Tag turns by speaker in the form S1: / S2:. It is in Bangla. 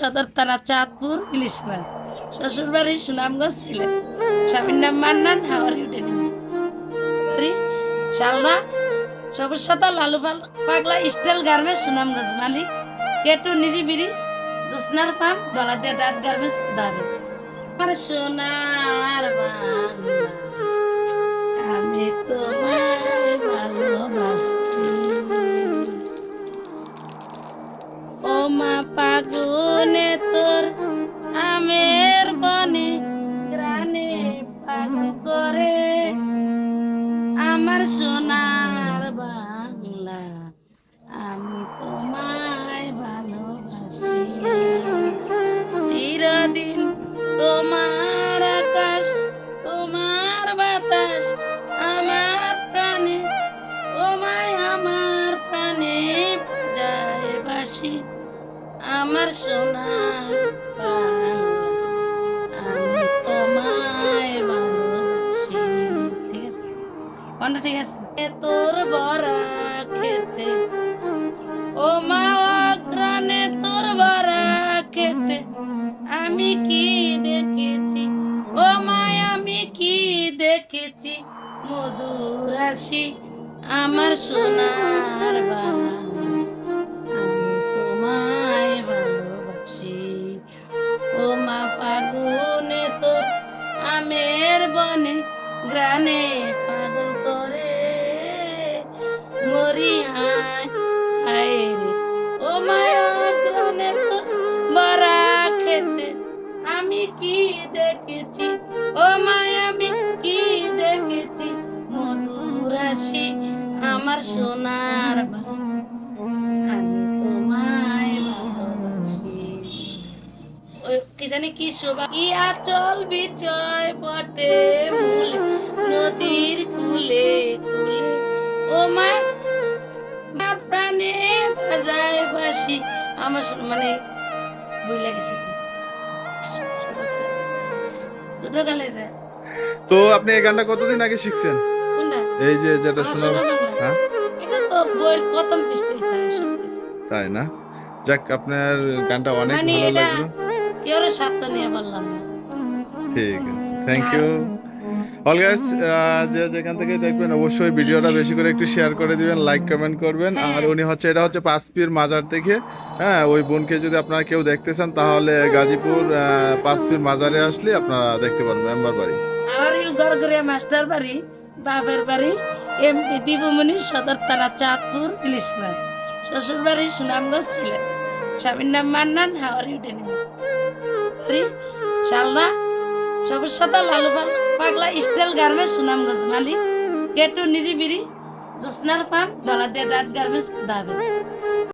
S1: সদর থানা চাঁদপুর ইলিশ মাছ। শ্বশুর বাড়ি সুনামগঞ্জ ছিলেন স্বামীর নাম মান্নান, হাওয়ার শালদা। সবুজ সাদা লালু পাগলা, স্টাইল গার্মেন্টস, সুনামগঞ্জ মালিক। কেটু নিরিবিরি জোসনার পাম দলাদিয়া ডাট গার্মেন্টস সোনার আমি তোমায় আমার সোনার বাংলা, আমি তোমায় ভালোবাসি। চিরদিন তোমার আকাশ, তোমার বাতাস, আমার প্রাণে, তোমায় আমার প্রাণে যায় বাসি আমার সোনার আছে তোর বরা খেতে। ও মা অগ্রানে তোর বরা খেতে। আমি কি দেখেছি? ও মায় আমি কি দেখেছি? মধুর হাসি আমার সোনার মা, ফাগুনে তোর আমের বনে, গ্রানে আমি কি দেখেছি? ও মায়া, আমি কি দেখেছি? মধুর হাসি আমার সোনার আমি কি জানি কি শোভা, কি আচল বিচয় বটে মূল নদীর কুলে কুলে। ও মা প্রাণে বাজায় বাসি আমার মানে ছোটকালে রে
S2: তো আপনি এই গানটা কতদিন আগে শিখছেন? এই যে যেটা শোনা হ্যাঁ। তাই না? যাক আপনার গানটা অনেক
S1: মানে
S2: ভালো লাগল। ঠিক আছে। থ্যাংক ইউ অল গাইস যে যেখান থেকে দেখবেন অবশ্যই ভিডিওটা বেশি করে একটু শেয়ার করে দিবেন লাইক কমেন্ট করবেন। আর উনি হচ্ছে এটা হচ্ছে পাঁচপির মাজার থেকে। হ্যাঁ ওই বোনকে যদি আপনারা কেউ দেখতে চান তাহলে গাজীপুর পাঁচপির মাজারে আসলে আপনারা দেখতে পারবেন মেম্বার বাড়ি।
S1: আমার মাস্টার বাড়ি বাপের বাড়ি এমপি দীপমণি সদর থানা চাঁদপুর ইলিশ মাছ। শ্বশুর বাড়ি সুনামগঞ্জ ছিলেন স্বামীর নাম মান্নান হাওয়ার ইউটেনি শালদা। সবুজ সাদা লালু পাগলা স্টাইল গার্মেন্টস সুনামগঞ্জ মালিক। কেটু নিরিবিরি জোসনার পাম দলাদের রাত গার্মেন্টস দাবে